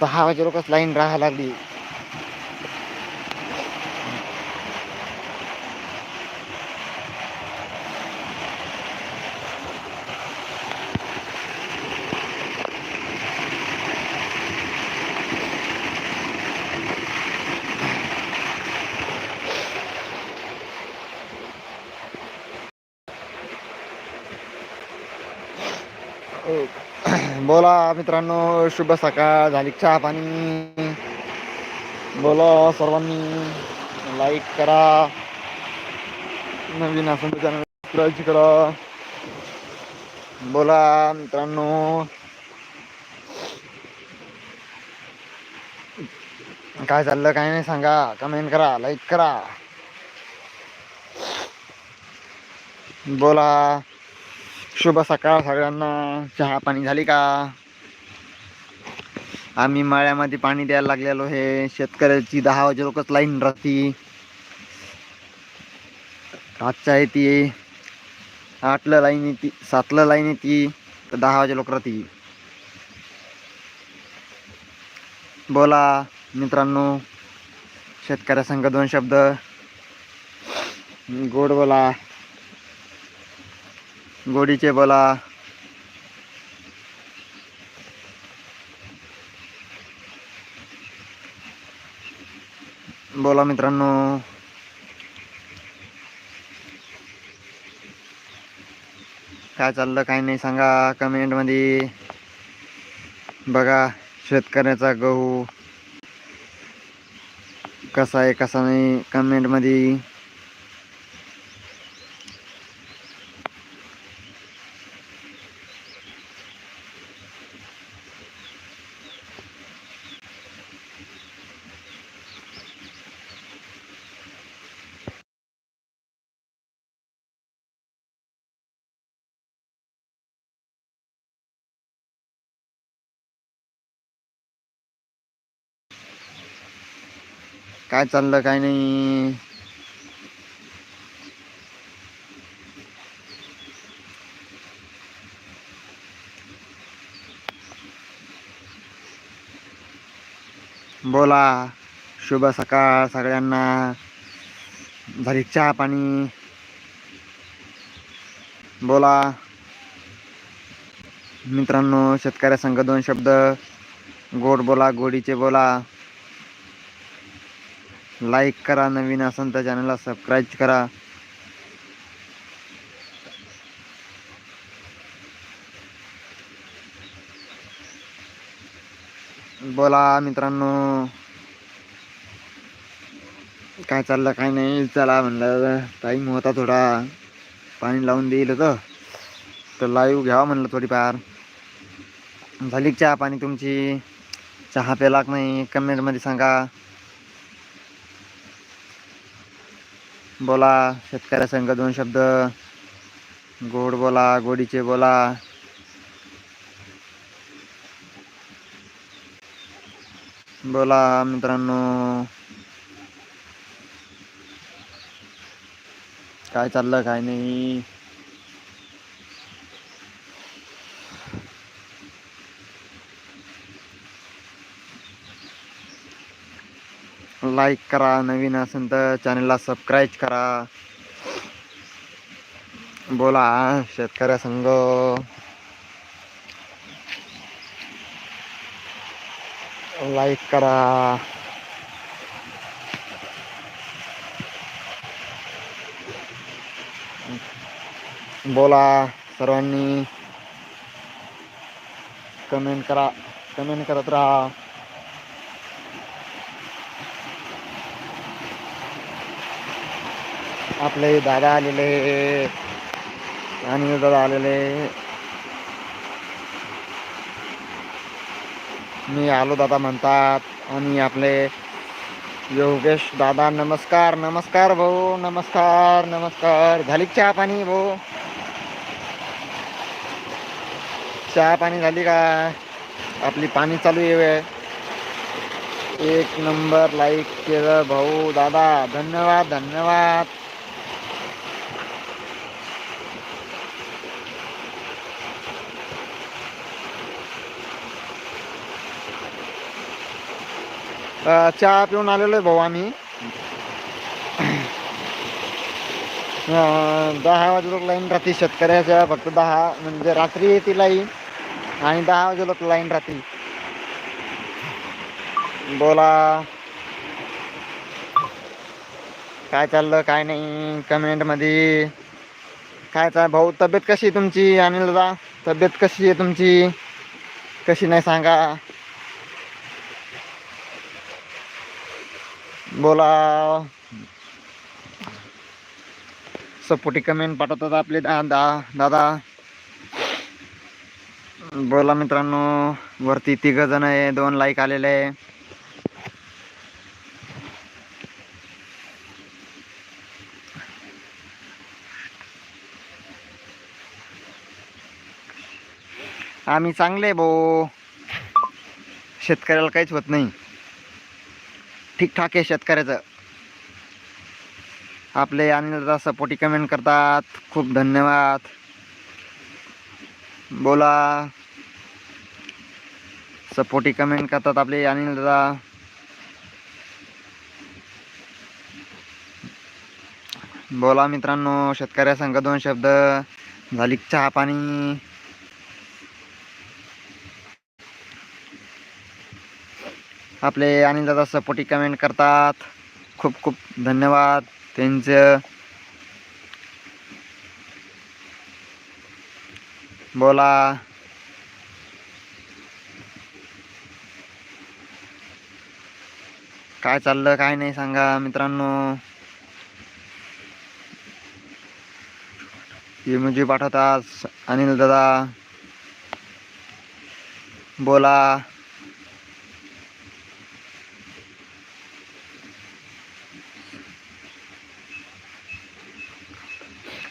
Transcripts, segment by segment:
दहा वाजे लोकच लाईन राहायला लागली. बोला मित्रांनो शुभ सकाळ झाली चहा पाणी. बोला सर्वांनी लाईक करा. नवीन असेल तर चॅनल सबस्क्राईब करा. बोला मित्रांनो. काय चाललं काय नाही सांगा. कमेंट करा लाईक करा. बोला. शुभ सकाळ सगळ्यांना. चहा पाणी झाली का? आम्ही मळ्यामध्ये पाणी द्यायला लागलेलो हे शेतकऱ्याची दहा वाजे लोकच लाईन राहती. आजच्या आहे ती आठला लाईन येते. सातला लाईन येते. तर दहा वाजे लोक राहती. बोला मित्रांनो. शेतकऱ्या संघ दोन शब्द. गोड बोला. गोडीचे बोला. बोला मित्रांनो. काय चाललं काय नाही सांगा कमेंटमध्ये बघा शेतकऱ्याचा गहू कसा आहे कसा नाही कमेंटमध्ये काय चाललं काय नाही. बोला शुभ सकाळ सगळ्यांना. झाली चहा पाणी. बोला. मित्रांनो शेतकऱ्या संघ दोन शब्द. गोड बोला गोडीचे बोला. लाईक करा नवीन असेल तर चॅनलला सबस्क्राईब करा. बोला मित्रांनो. काय चाललं काय नाही? चला म्हणलं टाईम होता थोडा. पाणी लावून देईल होतं तर. लाईव्ह घ्यावा म्हणलं थोडीफार. झाली चहा पाणी तुमची? चहा प्याला नाही. कमेंटमध्ये सांगा. बोला शेतकऱ्यासंघ दोन शब्द. गोड बोला गोडीचे बोला. बोला मित्रांनो. काय चाललं काय नाही. लाईक करा नवीन असेल तर चॅनलला सबस्क्राईब करा. बोला शेतकऱ्या संघ. लाईक करा. बोला सर्वांनी. कमेंट करा. कमेंट करत राहा. आपले दादा आलेले आणि दादा आलेले मी आलो दादा म्हणतात आणि आपले योगेश दादा नमस्कार नमस्कार भाऊ नमस्कार नमस्कार. झाली चहा पाणी भाऊ? चहा पाणी झाली का? आपली पाणी चालू आहे एक नंबर लाईक केलं भाऊ दादा. धन्यवाद धन्यवाद. चहा पिऊन आलेलो आहे भाऊ आम्ही. दहा वाजे लोक लाईन राहते शेतकऱ्याच्या फक्त दहा म्हणजे रात्री येते लाईन आणि दहा वाजे लोक लाईन राहते. बोला. काय चाललं काय नाही कमेंटमध्ये काय चाल भाऊ तब्येत कशी आहे तुमची? अनिल दादा तब्येत कशी आहे तुमची? कशी नाही सांगा. बोला. सपोर्टी कमेंट पाठवतात आपले दा दा- दादा. बोला मित्रांनो वरती तिघ जण आहे दोन लाईक आलेले आहे. आम्ही चांगले भाऊ. शेतकऱ्याला काहीच होत नाही. ठीकठाक आहे शेतकऱ्याचं. आपले अनिल दादा सपोर्टी कमेंट करतात. खूप धन्यवाद. बोला. सपोर्टी कमेंट करतात आपले अनिल दादा. बोला मित्रांनो शेतकऱ्या संघ दोन शब्द. झाली चहा पाणी. आपले अनिल दादा सपोर्टी कमेंट करतात. खूप खूप धन्यवाद. त्यांचं बोला. काय चाललं काय नाही सांगा मित्रांनो. इमोजी पाठवतात अनिल दादा. बोला.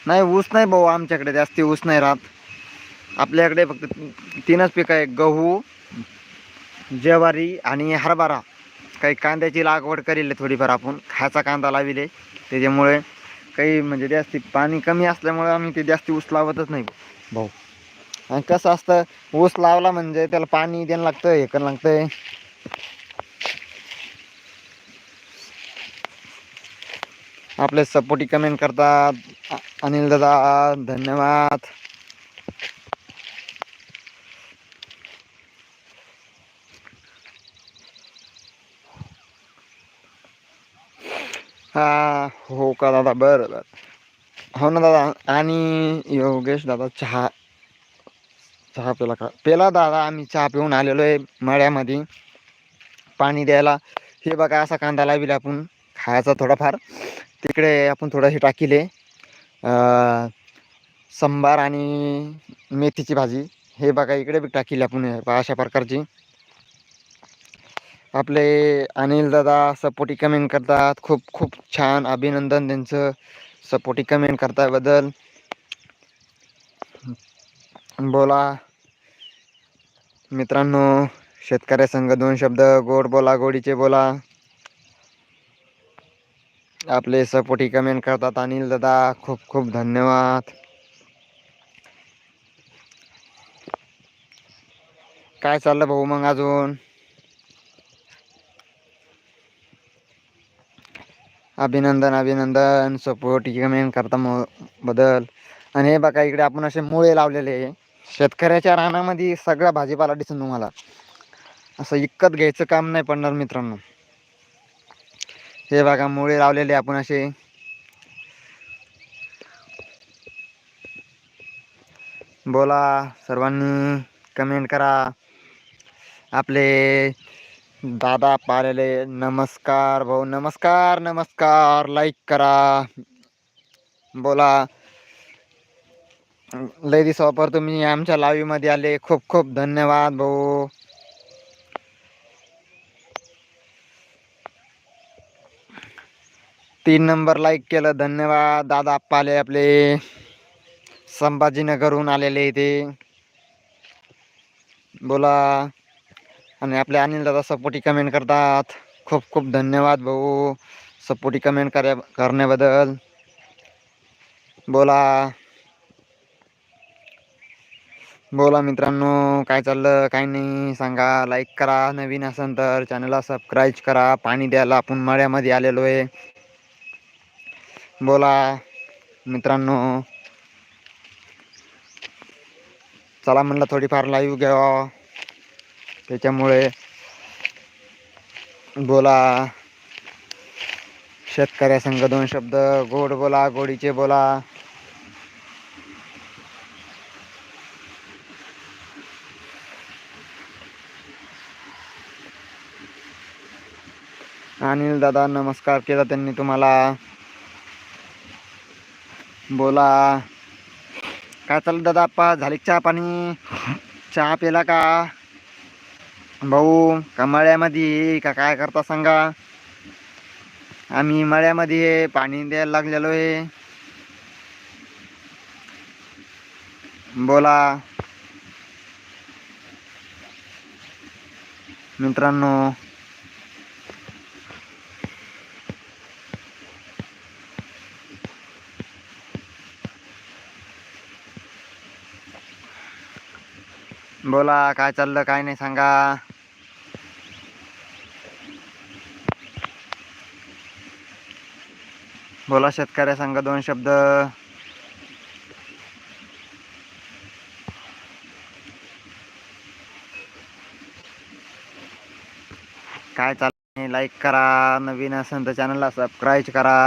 नाही ऊस नाही भाऊ आमच्याकडे जास्ती ऊस नाही राहत. आपल्याकडे फक्त तीनच पिकं आहे गहू ज्वारी आणि हरभरा. काही कांद्याची लागवड करेल थोडीफार आपण खायचा कांदा लाविले. त्याच्यामुळे काही म्हणजे जास्ती पाणी कमी असल्यामुळे आम्ही ते जास्ती ऊस लावतच नाही भाऊ. आणि कसं असतं ऊस लावला म्हणजे त्याला पाणी द्यायला लागतं हे करायला लागतं आपले सपोर्टी कमेंट करतात. अनिल दादा धन्यवाद. हा हो का दादा? बरं बरं. हो ना दादा आणि योगेश दादा चहा. चहा पेला का? पेला दादा आम्ही चहा पिऊन आलेलो आहे मळ्यामध्ये. पाणी द्यायला. हे बघा असा कांदा लाविला आपण. खायचा थोडाफार. तिकडे आपण थोडं हे टाकिले. संबार आणि मेथीची भाजी. हे बघा इकडे बी टाकीले आपण अशा प्रकारची. आपले अनिल दादा सपोर्टी कमेंट करतात. खूप खूप छान अभिनंदन त्यांचं. सपोर्टी कमेंट करताबद्दल. बोला. मित्रांनो शेतकऱ्यासंग दोन शब्द. गोड बोला गोडीचे बोला. आपले सपोर्टी कमेंट करतात. अनिल दादा खूप खूप धन्यवाद. काय चाललं भाऊ मग अजून? अभिनंदन अभिनंदन. सपोर्टी कमेंट करता म बदल. आणि हे बघा इकडे आपण असे मुळे लावलेले आहे. शेतकऱ्याच्या रानामध्ये सगळा भाजीपाला दिसून तुम्हाला. असं इकत घ्यायचं काम नाही पडणार मित्रांनो. हे बघा मुळे लावलेले आपण असे. बोला सर्वांनी कमेंट करा. आपले दादा पालेले नमस्कार भाऊ नमस्कार नमस्कार. लाईक करा. बोला. लय दिवसापर तुम्ही आमच्या लाईव्हमध्ये आले. खूप खूप धन्यवाद भाऊ. तीन नंबर लाईक केलं. धन्यवाद. दादा आप्पा आले आपले. संभाजीनगरहून आलेले इथे. बोला. आणि आपले अनिल दादा सपोर्टी कमेंट करतात. खूप खूप धन्यवाद भाऊ. सपोर्टी कमेंट कर करण्याबद्दल. बोला. बोला मित्रांनो काय चाललं? काय नाही. सांगा. लाईक करा. नवीन असेल तर चॅनलला सबस्क्राईब करा. पाणी द्यायला आपण मळ्यामध्ये आलेलो आहे. बोला मित्रांनो. चला म्हणलं थोडीफार लाईव्ह घ्यावा. त्याच्यामुळे बोला. शेतकऱ्यासंग दोन शब्द गोड बोला गोडीचे बोला. अनिल दादा नमस्कार केला त्यांनी तुम्हाला. बोला. काय चाललं दादा आप्पा? झाली चहा पाणी? चहा पिला का? भाऊ का मळ्यामध्ये? का काय करता सांगा? आम्ही मळ्यामध्ये पाणी द्यायला लागलेलो आहे. बोला. मित्रांनो बोला काय चाललं काय नाही सांगा. बोला शेतकऱ्या सांगा दोन शब्द. काय चाललंय लाईक करा नवीन असेल तर चॅनलला सबस्क्राईब करा.